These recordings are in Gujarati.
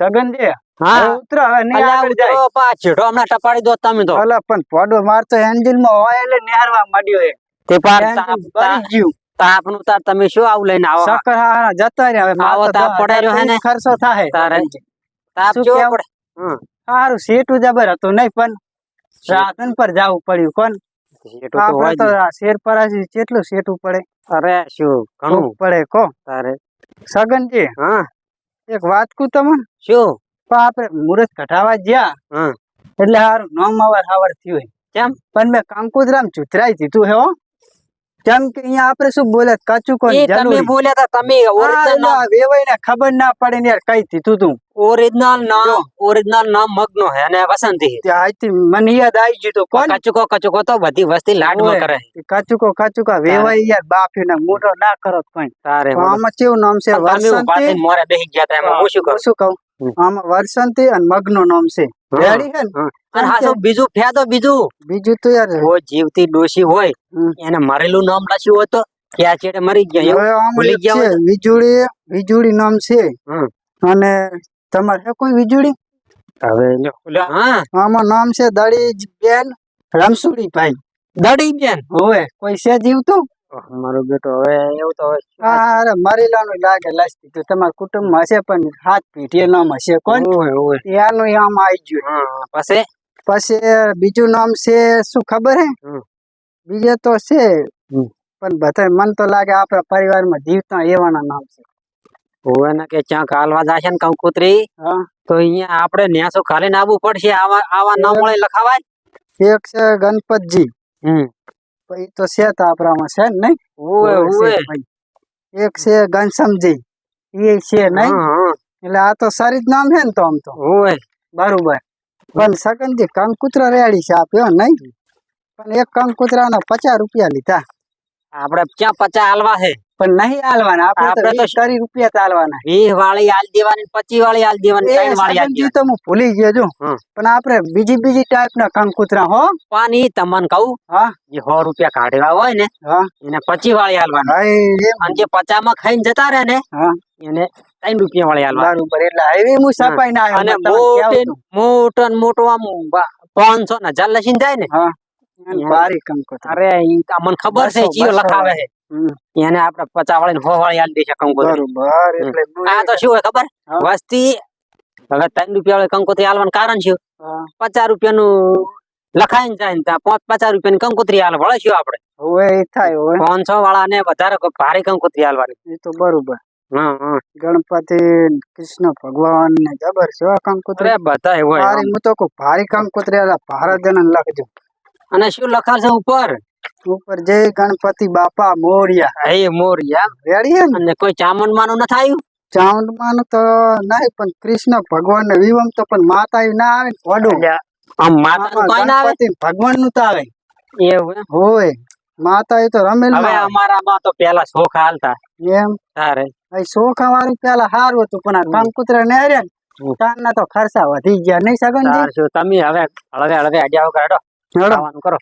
સગનજી હા. ઉતરો હવે નહીં આગળ જાય. ઉતરો હમણાં ટપાડી દો તમે તો. અલા પણ પોડો મારતો એન્જિનમાં હોય એટલે નિહારવા માંડ્યો એ તે પાર તાપ બળી તાપ- ગયું. તાર તમે શું આવું લઈને આવો? સકર હારા જતા રહ્યા હવે આવો તાપ દસ રહ્યો હે ને? ખર્ચો થાય. તારે તાપ પડે. હમ. સારું સીટું જબર હતું નહીં પણ સાધન પર જવું પડ્યું કોણ? તો શેર પર કેટલું સેટું પડે અરે શું ઘણું. પડે કો તારે. સગનજી. હા. એક વાત કુ તમે શું? પણ આપણે મુરત ઘટાવા જ્યાં હા. એટલે હારું નોમ અવાર હાવર થયું કેમ? પણ મેં કાંકુદરામ ચુતરાઈ દીધું હે હો. કેમ કે અહીંયા આપણે શું બોલે કાચું કોણ? તમે બોલ્યા તા તમે ઓરિજિનલ વેવાઈને ખબર ના પડે ને યાર કઈ દીધું તું. ઓરિજિનલ નામ ઓરિજિનલ નામ મગનો હે અને વસંતી આજથી મને યાદ આવી ગયું તો કોણ? કચુકો કચુકો તો બધી વસ્તી ઓય. કરે. કચુકો કચુકો વેવાય યાર બાફી ને મોટો ના કરો કોઈ તારે આમાં કેવું નામ છે? વસંતી? મોરે બેસી ગયા તા એમાં હું શું કરું? શું કહું. આમાં વસંતી અને મગનું નામ છે. રેડી અને હા બીજું? ફેદો બીજું. બીજું તો યાર ઓ જીવતી ડોશી હોય એને મરેલું નામ લખ્યું હોય તો ક્યાં છેડે મરી ગયા એવું? હવે આમાં ભૂલી ગયા છે હોય વીજળી વીજળી નામ છે. અને તમારે કોઈ વીજળી? હવે લ્યો, લ્યો. હા. આમાં નામ છે દડી બેન રમસુડી ભાઈ દડી બેન હોવે કોઈ છે જીવતું? મારો બેટો હવે એવું તો અરે મરેલાનું લાગે લાસ્તી તો તમારા કુટુંબ હશે પણ હાથ પેઢીએ નામ હશે કોણ. એનું આમ આવી ગયું. પછી? પછી બીજું નામ છે શું ખબર હે. બીજે તો છે. પણ બધા મન તો લાગે આપણા પરિવારમાં જીવતા એવાના નામ છે. ઓય ને કે ક્યાંક હાલવા જશે ને કંકુતરી? હા. તો અહીંયા આપણે ન્યાસો ખાલી આવવું પડશે આવા આવા નામ લખાવાય? એક છે ગણપતજી. હમ. પછી તો છે તો આપણામાં છે ને નહીં? ભાઈ. એક છે ઘનશ્યામજી. એ છે નહીં. એટલે આ તો સારી જ નામ છે ને તો આમ તો. ઓય બરોબર. પણ સગનજી કંકુતરા રેડી છે આપ્યો નહીં? પણ એક કંકુતરાના પચાસ રૂપિયા લીધા. આપણે ક્યાં પચા હાલવા છે? પણ નહીં હાલવાના આપણે તો કરી રૂપિયા ચાલવાના વીસ વાળી હાલ દેવાની પચી વાળી હાલ દેવાની ત્રણ વાળી હાલ તો હું ભૂલી ગયો છું. પણ આપડે બીજી બીજી ટાઈપ ના કંકુતરા હો. પાણી તમને કહું હા. જે સો રૂપિયા કાઢવા હોય ને એને પચી વાળી હાલવાના અને જે પચામાં ખાઈને જતા રહે ને એને ત્રણ રૂપિયા વાળી હાલવા બરોબર એટલે હવે હું સપાઈ ના અને મોટો મોટો આમ પાંચસો ને હજાર લસીને જાય ને ભારી કંકુતરા અરે ઈ ખબર છે લખાવે છે. એને આપણે પચાસ વાળી ને સો વાળી હાલ દેશે બરોબર એટલે આ તો શું હોય ખબર? વસ્તી હવે ત્રણ રૂપિયા વાળી કંકોત્રી આલવાનું કારણ છે પચાસ રૂપિયાનું નું જાય ને ત્યાં. પાંચ પચાસ રૂપિયાની કંકોત્રી હાલ વળે શું આપણે હવે થાય હવે. પાંચસો વાળા ને વધારે ભારે કંકોત્રી હાલવાની એ તો બરોબર. ગણપતિ કૃષ્ણ ભગવાન ને જબર છે કંકોત્રી? બધા હોય. ભારી હું તો ભારી કંકુતરી ભારત જન લખજો. અને શું લખાશે ઉપર? ઉપર જય ગણપતિ બાપા મોરિયા. એ મોરિયા. રેડી ને અને કોઈ ચામંડ માનું નથી આવ્યું માનું તો નહીં પણ કૃષ્ણ ભગવાન ને વિવમ તો પણ માતા ના આવે વડો. આમ માતાનું કોઈ ના આવે? ભગવાનનું તો આવે. એવું હોય. માતા એ તો રમેલ હવે અમારામાં તો પેલા શોખ હાલતા. એમ? તારે. શોખા વાળું પેલા સારું હતું પણ આ ને હાર્યા ને હમ. તારના તો ખર્ચા વધી ગયા નહીં સગન તમે હવે હળવે હળવે હેડો. ખાવાનું કરો.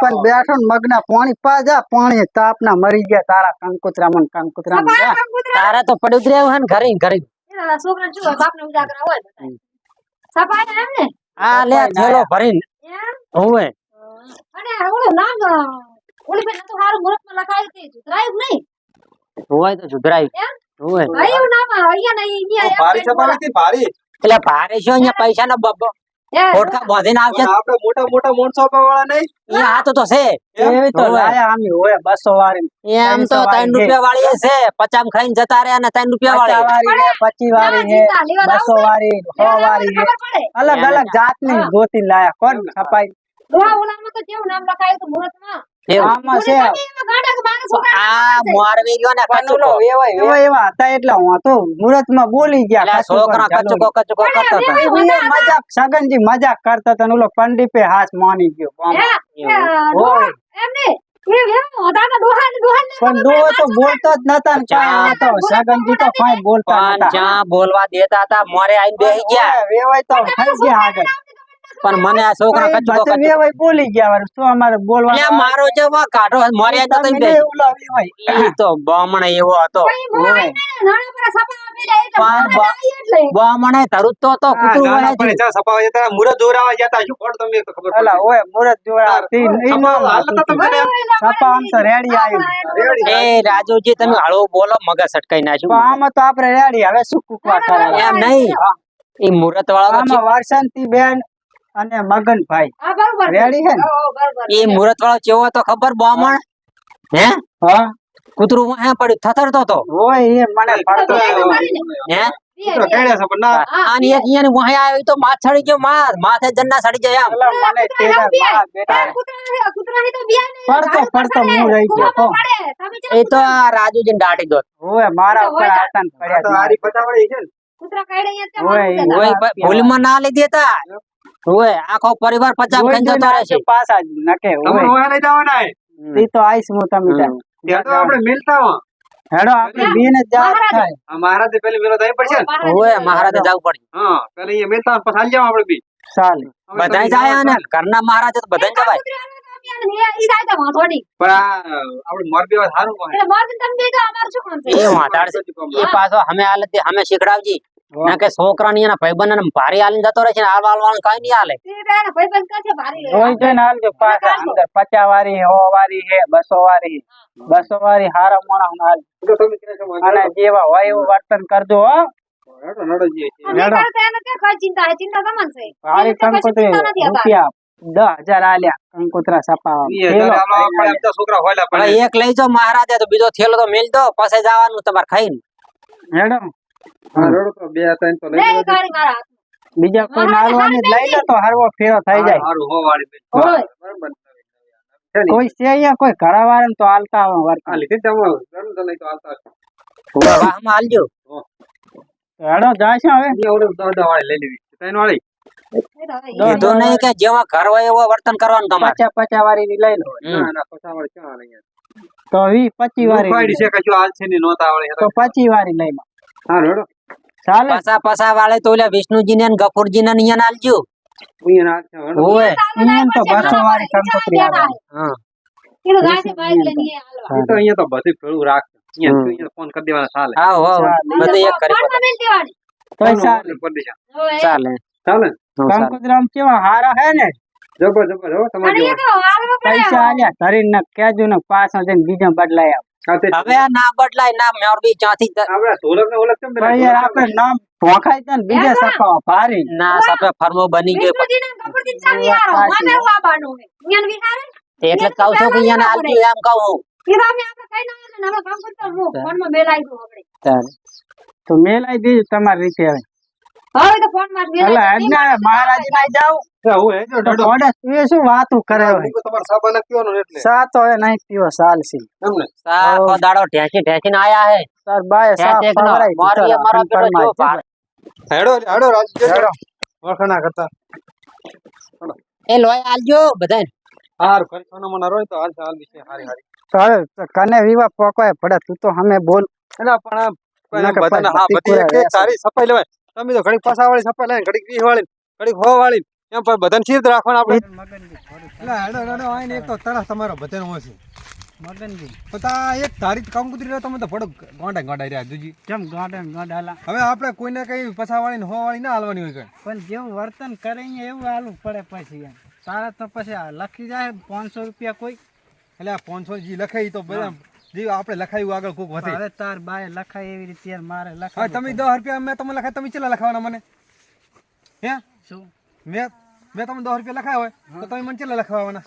પણ બેઠો મગના પાણી પા પાણી તાપ ના મરી ગયા તારા કંકુતરા મન કંકુતરા માં તો પડ્યું જ હે ને ઘરે ઘરે. એના છોકરાને શું હોય બાપને ઉજાગરા હોય બધા. સફાઈ એમ ને આ લે થેલો ભરીને. હોવે. અને ઓલું નામ ઓલી બેન તો હારું મુહૂર્તમાં લખાયું તે સુધરાયું નહીં? હોવે તો સુધરાય એમ? હોવે. હા, અહીંયા ને અહીંયા ભારી એમ ભારી. એટલે ભારે શું અહીંયા પૈસા નો બબ્બો એ, ફોટકા આવશે. આપણે મોટા મોટા માણસો વાળા નહીં. અહીંયા હાથો તો છે. એવી તો હોય. બસો વાળી. એમ તો ત્રણસો ત્રણ રૂપિયા વાળી છે. પચામ ખાઈને જતા રહ્યા અને ત્રણ રૂપિયા વાળી વાળી ને પચીસ વાળી છે જીતા બસો વાળી સો લેવા વાળી અલગ અલગ જાતની ની ગોતી લાયા કોણ છપાઈ? તો કેવું નામ લખાયું હતું મુહૂર્તમાં. આમાં છે. ઓલી તમે એમાં ગાંડા કે માણસ. છોકરા આ મોરવી ગયો ને કચુકો. એવા એવા એવા હતા એટલે હું તો મુહૂર્તમાં બોલી ગયા છોકરા કચુકો કચુકો કરતા હતા. મજાક સગનજી મજાક કરતા હતા ને ઓલો પંડિતે હાથ માની ગયો આમ. હે, એ, હોય. એમ ને એ એમ હતા કે ડોહા ને ડોહા ને પણ ડોહો તો બોલતો જ નતા કાંઈ. નતો સગનજી તો કાંઈ બોલતા નતા. જ્યાં બોલવા દેતા હતા મોરે આઈને બેસી ગયા. વેવાય તો થઈ ગયા આગળ. પણ મને આ છોકરા પાછું કચુકો બોલી ગયા વાળું. શું અમારે બોલવા મારો જે વા કાઢો મર્યા તો કઈ તમે નહીં ઓલા વેવાઈ. ઈ તો બામણ એવો હતો મારે. બામણે તો કૂતરું છે. ચા સપાવા જતા મુરત દોરાવા જતા શું કોણ તમને તો ખબર અલા, ઓય, મુરત તો રેડી આવ્યું. રેડી. એ રાજુજી તમે હળવો બોલો મગજ અટકાઈ પણ નાખ્યું આમાં તો આપણે રેડી હવે શું કુકવા કરે એમ નહીં એ મુહૂર્ત વાળા વારસંતી બેન અને મગનભાઈ. હા, બરોબર. છે. રેડી હે ને? હો, હો, બરોબર. એ મુરત મુહૂર્ત વાળો ચેવો હતો ખબર? બામણ? હે? હા. કૂતરું હે પડ્યું? થતરતો તો? ઓય એ મને પડતો. હે તો તો તો. તો રાજુજીને દાટી દો મારા તો ભૂલમાં ના લીધી હતા? ઓય આખો પરિવાર પચાસ ખાઈ જતો રહે છે જ નકે તમે હોય. ઓયા લઈ જવાના હે ઈ તો આઈસ હું તમે ત્યાં. આપણે મિલતા હો હેડો આપણે બેન જ જાવ. થાય. અમારા તે પેલી મેલો થઈ પડશે ઓય મહારાજે. જાવ પડે. હા પેલી એ મિલતા હોય, જાવ આપણે બી. ચાલ બધાય જાય ને ઘરના મહારાજે તો બધાય જવાય. શીખડાવજી. ના કે છોકરા ની એના ભાઈબંધ ને ભારી હાલી જતો રહે છે ને હાલ વાળ કઈ નહીં હાલે. અંદર પચાસ વાળી સો વાળી હે બસો વારી. બસો વારી હારા મોણા હાલ. અને જેવા હોય એવું વર્તન કરજો હો. એક લઈ જાઓ મહારાજા તો બીજો થેલો તો મેલ દો પછી જવાનું તમારે ખાઈને. હેડો. બીજા કોઈ જ લઈ લે તો હારવો ફેરો થઈ જાય? કોઈ છે અહીંયા? કોઈ ઘરા વાળા તો હાલતા હાલજો. હેડો જાય છે હવે. જેવા ઘર હોય એવો વર્તન કરવાનું તમારે. પચાસ પચાસ વાળી ની લઈ લો પચાસ વાળી ક્યાં તો વી પચી વાળી છે કશું હાલ છે નહીં નહોતા તો પચી વાળી લઈ લો. હા રડો ચાલે. પાસા પાસા વાળે તો ઓલા વિષ્ણુજી ને ગફુરજી ને અહીંયા હાલજો અહીંયા રડો. ઓય અહીંયા તો બસો વાળી સંતોત્રી આવે હા. કીધું ગાડી બાઈક લઈને. ઈ તો અહીંયા તો બધી ભેળું રાખ. અહીંયા અહીંયા ફોન કરી દેવાના ચાલે. હા આવો બધે એક કરી દેવાની. ચાલે. ચાલે. ચાલે? આમ કેવા હારા હે ને? જબર જબર હો તમારી પડે. પૈસા આલ્યા ધરીને ને કેજો ને પાછા જઈને બીજા બદલાય. હા, હવે આ ના બદલાય ના મોરબી ચાથી આપણે ઢોલક ને ઓળખ કેમ યાર આપણે નામ ભોંખાય છે ને બીજા ભારી. ના સાપે ફરમો બની ગયો. એવું આવવાનું છે. ઈયાને વિહારે. એટલે કહું છું કે અહીંયા આલતી એમ કહું તો અમે આપણે કઈ ના આવે ને કામ કરતા ફોનમાં મેલ આવી ગયો આપણે. તો મેલાઈ દેજો તમારી રીતે હવે. હવે તો ફોનમાં જ મેલ એટલે આજના મહારાજ ના જાવ હા, એ શું વાતું કરે હોય હું સાબા નાખી દેવાનો એટલે? સા તો હવે નહીં પીવો ચાલશે એમને? સાકો દાડો ઠેસી ઠેસીને આયા હે. તાર બાય સા ઠેસ એકનો. પવરાઈ મોરબી દીધો અમારો પેલો જો હેડો હેડો રાજુ હેડો. વખાણા કરતા. એ લોહી આલજો બધાય હારું કરી સોના રોય તો હાલ હાલ વિશે હારી હારી. તો કને વિવા પોકવાય પડે તું તો હમે બોલ. પણ આ કોઈ ના કે બધાને હા બધી એક સારી સફાઈ લેવાય. તમે તો ઘડીક પાસા વાળી સફાઈ લાવીને ઘડીક વીસ વાળી ઘડીક હો વાળી એમ પણ બધાને ચીર રાખવાનું આપણે. એટલે હેડો હેડો આઈને એક તો તરસ તમારો બધાનો હોય છે. મગનજી. પણ તા એક તારીખ કામ કુતરી રહ્યો તમે તો પડો ગાંડા ગોંડા રહ્યા જુજી. કેમ ગાંડા ગાંડાલા હવે આપણે કોઈને કઈ પસા વાળી ને હાલવાની હોય કઈ. પણ જેવું વર્તન કરે એવું હાલવું પડે પછી એમ. તારા તો પછી લખી જાય પાંચસો રૂપિયા કોઈ. એટલે આ પાંચસો જી લખે તો બધા જે આપણે લખાયું આગળ કોક વધે. હવે તાર બાય લખાય એવી રીતે યાર મારે લખાય તમે દસ રૂપિયા મેં તમને લખાય તમે ચેલા લખાવાના મને? હે? શું? મેં મેં તમને દસ રૂપિયા લખાય હોય તો તમે મને ચેલા લખાવાના?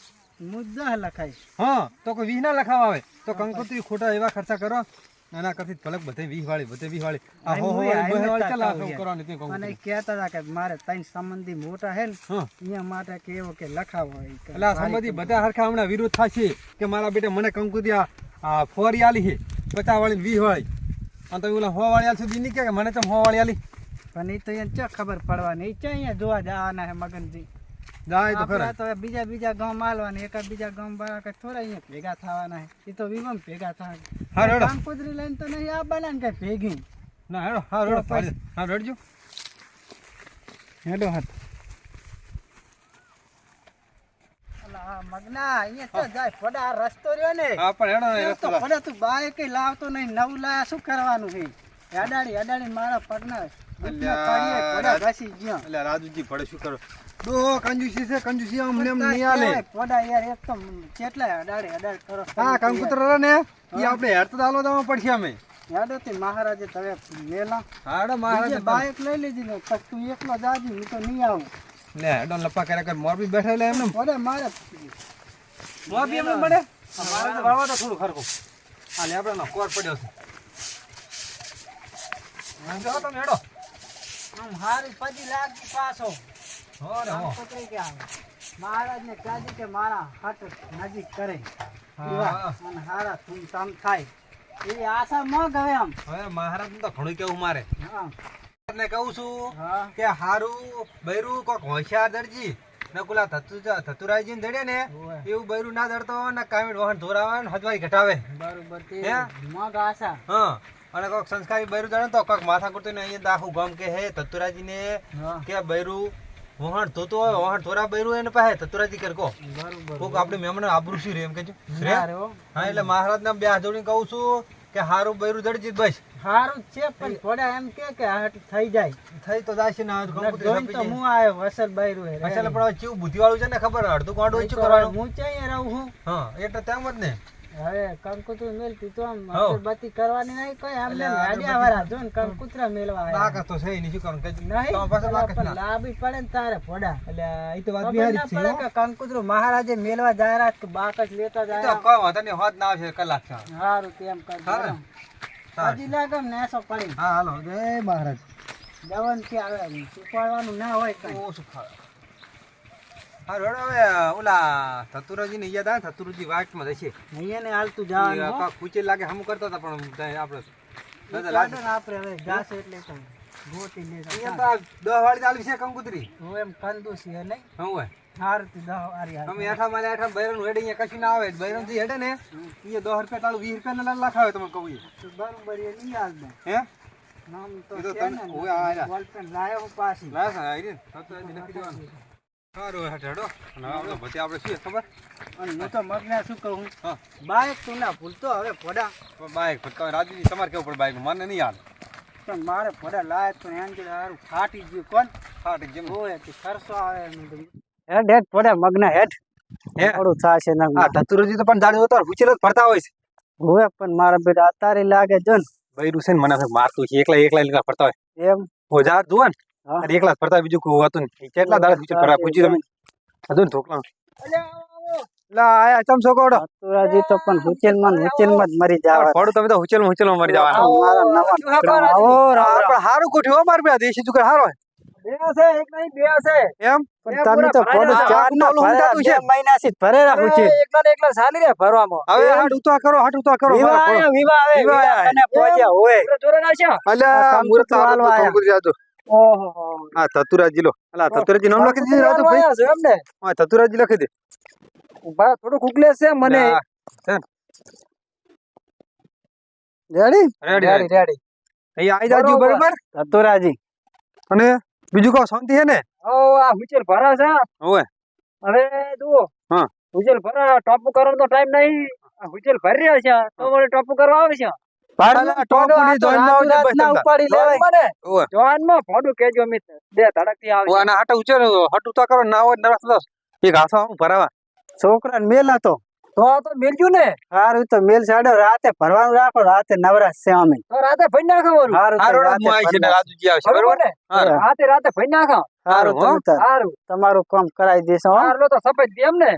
મુદ્દા લખાય હા તો કોઈ વીસ ના લખાવા આવે. તો કંકોત્રી ખોટા એવા ખર્ચા કરો એના કરતી ભલે બધે વીસ વાળી બધે વીસ વાળી આ હો હો ચેલા કરવાની તે મને કંકોત્રી કહેતા હતા કે મારે ત્રણ સંબંધી મોટા હે ને અહીંયા માટે કેવો કે લખાવો એટલે સંબંધી બધા હરખા હમણાં વિરોધ થશે કે મારા બેટા મને કંકુતી આ આ ફોરી આલી છે પચાસ વાળી વીસ વાળી અને તમે ઓલા હો વાળી ઈ નહીં કે મને તો હો વાળી આલી? પણ એ તો અહીંયા ચા ખબર પડવાની. એ ચા અહીંયા જોવા જવાના હે મગનજી. જાય તો ખરા. તો બીજા બીજા ગામ માલવાના એકા બીજા ગામ વાળા કે થોડા અહીંયા ભેગા થવાના હે. એ તો વિમમ ભેગા થવાના. હા રડો કાંકોદરી લઈને તો નહીં આ ને કઈ ભેગી. ના હેડો હા રડો હા રડજો હેડો હાથ મગના અહીંયા તો જાય પડે આ રસ્તો રહ્યો ને. હા પણ હેડો ને એમ રસ્તો તો લા. તું બાય લાવતો નહીં નવું લાયા શું કરવાનું છે અડાડી અડાડી મારા પગના દુખના અલ્યા, કાઢીએ, પડે રાજ- ઘસી ગયો એટલે રાજુજી પડે શું કરો? ડો કંજુસી છે કંજુસી આમ ને નહીં આલે પોડા યાર એક તો કેટલા અડાડી અડાડી કરો. હા કંકુતર ને ઈ આપણે હેડ તો હાલવા દેવા પડશે અમે. તે મહારાજે તમે મેલા. હાડો બીજે બાઈક લઈ લીધી ને તું એકલો જાજી હું તો નહીં આવું. લે હેડો લપા કર્યા કર મોરબી બેઠા એમને. અરે મારે. મોરબી એમને મળે? મારે તો વાળવા તો થોડું ખરખું આ લે આપણે કોર પડ્યો છે. હા, જો તમે હેડો. આમ હારી પડી લાગી પાછો. હો હો. પકડી ગયા મહારાજ ને કાજી કે મારા હાથ નજીક કરે. હા. અને હારા તું કામ થાય. એવી આશા મગ હવે આમ. હવે મહારાજ તો ઘણું કેવું મારે. હા. ને કહું છું કે હારું બૈરું કોક હોશિયાર દરજી. નકુલા કુલા થતુ થતુરાજી ને દડે ને એવું બૈરું ના દડતો ને કામીડ વહન ધોરાવે ને હદવાઈ ઘટાવે. બરોબર હે? મગ આશા. હા. અને કોક સંસ્કારી બૈરું દડે તો કોક માથા કુરતું ને અહીંયા દાખું ગમ કે હે થતુરાજી ને કે બૈરું વહાણ ધોતો હોય વહાણ ધોરા બૈરું એને પાસે થતુરાજી કરકો બરોબર કોક આપણે મહેમાન આબરૂ શું રે એમ કેજો. હા. એટલે મહારાજ ને બે હાથ જોડીને કહું છું કે હારું બૈરું દડજી બસ. હારું છે પણ થોડા એમ કે કે હટ થઈ જાય. થઈ તો જાશે ના જોઈને તો હું આયો વસલ બૈરું હે વસલ પણ ચીવ ચેવું બુદ્ધિવાળું છે ને ખબર અડધું કોડું તો કરવાનું. હું ચાઈ રહું હું. હા એટલે તેમ જ ને. હવે કંકુતરું મેલતી તો આમ બતી કરવાની નહીં કોઈ આમ એટલે ને વાળા જો ને કંકુતરા મેલવા. બાકસ તો છે નહીં શું કરવાનું કે નહીં તો પાસે બાકા ના. લાબી પડે ને તારે ફોડા. એટલે ઈ તો વાત બિહારી છે કે કંકુતરું મહારાજે મેલવા જાહેરાત કે બાકસ લેતા જાય તો જાય. કોઈ વાંધો નહીં, હોત ના આવશે કલાક છે. સારું તેમ કર સારું. હજી લાગમ ને એસો પડી. હા હાલો. જય મહારાજ. જવન કે આવે? સુપાડવાનું ના હોય કઈ. ઓછું ખાવે. હવે ઓલા ધતુરાજીને યાદ આવે થતુરજી વાટમાં જશે. અહીંયા ને હાલતું ઈ જવાનું હો. લાગે હમું કરતા હતા પણ આપણે. ને હવે જાશે એટલે ગોતી અહીંયા તો વાળી ચાલુ છે કંકુતરી હું એમ કંદુસી છે નહીં હું હોય હારું તું દહ વારી હાલ. અમે હેઠા મારે હેઠા બૈરન હેડે અહીંયા કશું ના આવે બૈરનથી હેડે ને એ દસ રૂપિયા તાળું વીસ રૂપિયા ના લખાવે તમે કહું બરોબર એ નહીં હાલ દે. હે નામ તો છે ને, ઓય આ લાયો હું પાછી લાયો આઈ રે તો લખી દેવાનું. સારું હેઠ અને હવે આપણે શું ખબર? અને હું તો મગને શું કહું હા? બાઈક તું ના ભૂલતો હવે ફોડા બાઈક તમે રાજુજી તમારે કેવું પડે બાઈક મને નહીં હાલ પણ મારે તો એમ કે હારું ફાટી ગયું કોણ? ફાટી જેમ હોય તે ખર્ચો આવે હેડ હેડ ફોડા મગના હેડ હે? થોડું થશે ને હા ધતુરાજી તો પણ જ ફરતા હોય છે. હોય પણ મારા બેટા અત્યારે લાગે જો ને. બૈરું છે ને મને મારતું છે. એકલા એકલા એકલા ફરતા હોય. એમ? ઓજાર જુઓ ને. અને એકલા ફરતા બીજું કોઈ હોતું નહીં. કેટલા દાડા પૂછે ફરા પૂછી તમે. હતું ને ઢોકળા. લા આયા ચમ છોકરો તુરાજી તો પણ હુચેલમાં ને હુચેલમાં જ મરી જાવ પડો તમે તો હુચેલ હુચેલ મરી જાવ મારા રામ રામ. પણ હારું કોઠી હો માર બે દેશી ચુકર હારો હે. એમ? પણ તમે તો ભરાય ચાર ના ઓલું ભરે ઊંધાતું છે. બે મહિનાથી જ ભરેલા હુચેલ. હવે હાડ ઉતા કરો હાડ ઉતા કરો વિવાહ વિવાહ આવે, વિવાહ. કને પહોંચ્યા હોય. અલ્યા આ મુરત કંકુતરું હાલવા આયા. કંકુતરી આજો હા તતુરાજી લો. અલા ધતુરાજી નામ લખી દીધું રાજુ ભાઈ હા લખી દે. થોડું ઉકલે છે મને. હા, છે ને. રેડી? Ready, ready. રેડી. અહીં આઈ જાજો બરોબર. બરોબર? અને બીજું કહો શાંતિ છે ને? આ હુચેલ ભરા છે. હોવે હવે જુઓ. હા. હુચેલ ભરા ટોપ કરવાનો ટાઈમ નહીં. આ હુચેલ ભરી રહ્યા છે. તો ટોપ કરવા આવે છે. અલા, ટોપ ઉડી જોઈનમાં આવજે બસ તમતાર. ઉપાડી લેવાય. હોવે. જોવાનમાં ભોડું કેજો મિત બે ધડકથી આવે ઓ, આના હાટે ઉચેર હટ ઉતા કરો ના હોય નરસ દસ એક હાથો આવું ભરાવા. છોકરાને મેલ તો તો મેલજું ને? હારું તો મેલ સાડો રાતે ભરવાનું રાખો રાતે નવરાશ છે અમે. રાતે ભઈ નાખવાનું? હારું હારો હું આવી છે ને રાજુજી આવશે બરોબર હારું. રાતે રાતે નાખો. તાર. તમારું કામ કરાવી દેશો તો ને?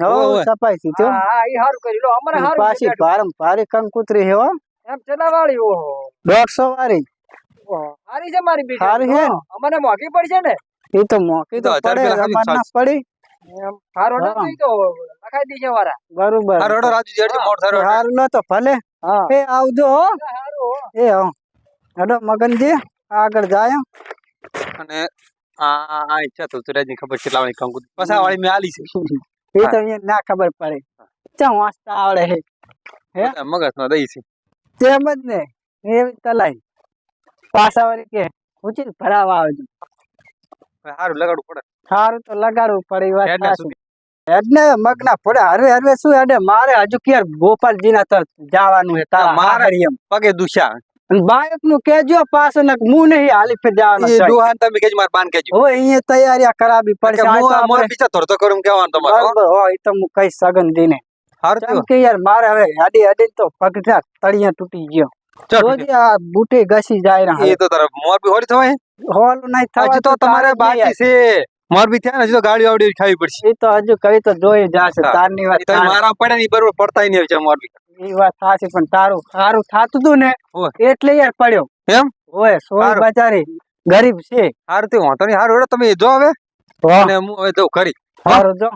સફાઈ થી હા કરી લો અમારે પાછી ભારમ ભારી કંકુતરી હો. એમ ચલા વાળી ઓહો દોઢસો વાળી. હારી છે મારી બીજી. હારી છે અમને મોંઘી પડશે ને? એ તો મોકી તો પડે રૂપિયા ના પડી. એમ હારો હા. ના તો લખાઈ દીજે વારા. બરોબર. હારો હેડો રાજુજી હેડજો મોડ થારો હારું ન તો ભલે. હા. એ આવજો હો. હારું એ હો. હેડો મગનજી આગળ જાય અને આ આ આ ઈચ્છા તો તુરાજી ખબર છે લાવણી કંકુ પાછા વાળી મેં આલી છે. એ તો ના ખબર પડે. ચા વાંચતા આવડે હે હે? મગજ નો દઈ છે. તેમ જ ને એવી તલાઈ પાછા વળી કે ઉચિત ભરાવા આવજો. સારું લગાડવું પડે. સારું તો લગાડવું પડે વાત એટલે મગના પડે હરવે હરવે શું એટલે મારે હજુ ક્યાર ગોપાલજી ના તરફ જવાનું છે તારા મારે- એમ. પગે દુશ્યા. બાયકનું કેજો પાછો ને હું નહીં હાલી ફેર જવાનું છે. દુહાન તમે કેજો મારે બાન કેજો હવે અહીંયા તૈયારીયા કરાવી પડશે. હું તો મોર આપણે ધરતો કરું કેવાનું તમારે હો. બરાબર હોય તો હું કઈ સગન દીને. હારું કે યાર મારે હવે આડી હાડી તો પગઠા તળિયા તૂટી ગયો. રોજ આ બુટે ઘસી જાય એ તો તારે મોર બી હોરી થવાય? હોલ નહીં તો તમારે બાકી છે. મોર બી થયા હજુ તો ગાડી આવડી ખાવી પડશે. એ તો હજુ કઈ તો જોઈ જશે. તારની વાત તો મારા પડે ને બરોબર પડતા નહીં છે મોરબી એ વાત સાચી પણ તારું સારું થાતું તું ને એટલે યાર પડ્યો. એમ? ઓય સોળ. બચારી ગરીબ છે. સારું તે વાંધો નહીં સારું તમે જો હવે. અને હું હવે જઉં કરી સારું જો.